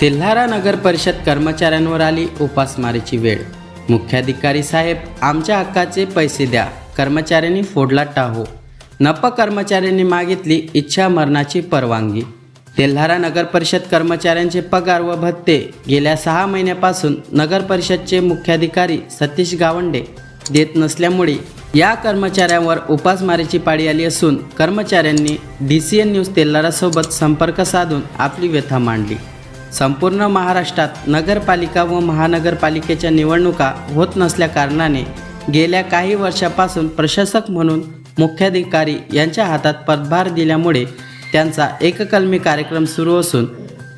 तेल्हारा नगर परिषद कर्मचाऱ्यांवर आली उपासमारीची वेळ. मुख्याधिकारी साहेब आमच्या हक्काचे पैसे द्या. कर्मचाऱ्यांनी फोडला टाहो. नप कर्मचाऱ्यांनी मागितली इच्छा मरणाची परवानगी. तेल्हारा नगर परिषद कर्मचाऱ्यांचे पगार व भत्ते गेल्या सहा महिन्यापासून नगर परिषदचे मुख्याधिकारी सतीश गावंडे देत नसल्यामुळे या कर्मचाऱ्यांवर उपासमारीची पाळी आली असून कर्मचाऱ्यांनी डी सी एन न्यूज तेल्हारासोबत संपर्क साधून आपली व्यथा मांडली. संपूर्ण महाराष्ट्रात नगरपालिका व महानगरपालिकेच्या निवडणुका होत नसल्याकारणाने गेल्या काही वर्षापासून प्रशासक म्हणून मुख्याधिकारी यांच्या हातात पदभार दिल्यामुळे त्यांचा एककलमी कार्यक्रम सुरू असून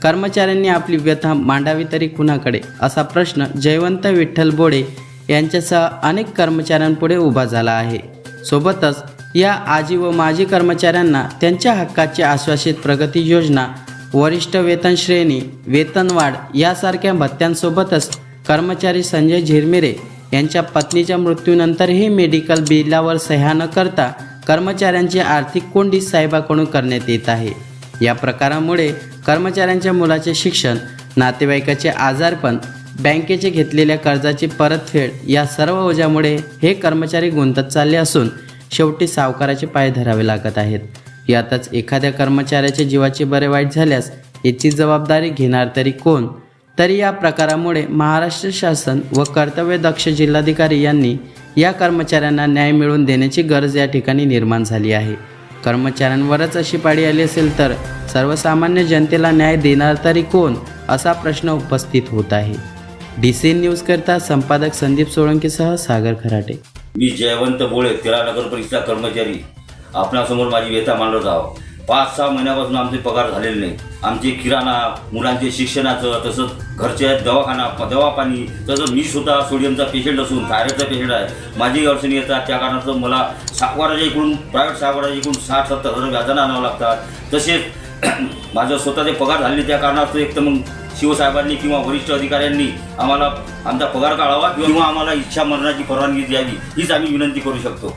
कर्मचाऱ्यांनी आपली व्यथा मांडावी तरी कुणाकडे असा प्रश्न जयवंत विठ्ठल बोडे यांच्यासह अनेक कर्मचाऱ्यांपुढे उभा झाला आहे. सोबतच या आजी व माजी कर्मचाऱ्यांना त्यांच्या हक्काची आश्वासित प्रगती योजना वरिष्ठ वेतन श्रेणी वेतनवाढ यासारख्या भत्त्यांसोबतच कर्मचारी संजय झिरमिरे यांच्या पत्नीच्या मृत्यूनंतरही मेडिकल बिलावर सह्या न करता कर्मचाऱ्यांची आर्थिक कोंडी साहेबाकडून करण्यात येत आहे. या प्रकारामुळे कर्मचाऱ्यांच्या मुलाचे शिक्षण नातेवाईकाचे आजारपण बँकेचे घेतलेल्या कर्जाची परतफेड या सर्व ओझ्यामुळे हे कर्मचारी गुंतत चालले असून शेवटी सावकाराचे पाय धरावे लागत आहेत. यातच एखाद्या कर्मचाऱ्याच्या जीवाचे बरे वाईट झाल्यास याची जबाबदारी घेणार तरी कोण? तरी या प्रकारामुळे महाराष्ट्र शासन व कर्तव्यदक्ष जिल्हाधिकारी यांनी या कर्मचाऱ्यांना न्याय मिळवून देण्याची गरज या ठिकाणी निर्माण झाली आहे. कर्मचाऱ्यांवरच अशी पाळी आली असेल तर सर्वसामान्य जनतेला न्याय देणार तरी कोण? असा प्रश्न उपस्थित होत आहे. डी सी न्यूजकरता संपादक संदीप सोळंकीसह सागर खराटे. मी जयवंत बोळे तेरा नगर परिषद कर्मचारी. आपणासमोर माझी व्यथा मांडत आहो पाच सहा महिन्यापासून आमचे पगार झालेले नाही. आमचे किराणा मुलांचे शिक्षणाचं तसंच घरचे दवाखाना दवापाणी तसंच मी सुद्धा सोडियमचा पेशंट असून थायरॉइडचा पेशंट आहे. माझी अडचणी येतात. त्या कारणाचं मला साकवाराच्या इकडून प्रायव्हेट सागवाराच्या इकडून साठ सत्तर हजार व्याजानं आणावं लागतात. तसेच माझं स्वतःचे पगार झाले त्या कारणास्तव एक तर मग शिवसाहेबांनी किंवा वरिष्ठ अधिकाऱ्यांनी आम्हाला आमचा पगार काढावा किंवा आम्हाला इच्छा मरणाची परवानगी द्यावी हीच आम्ही विनंती करू शकतो.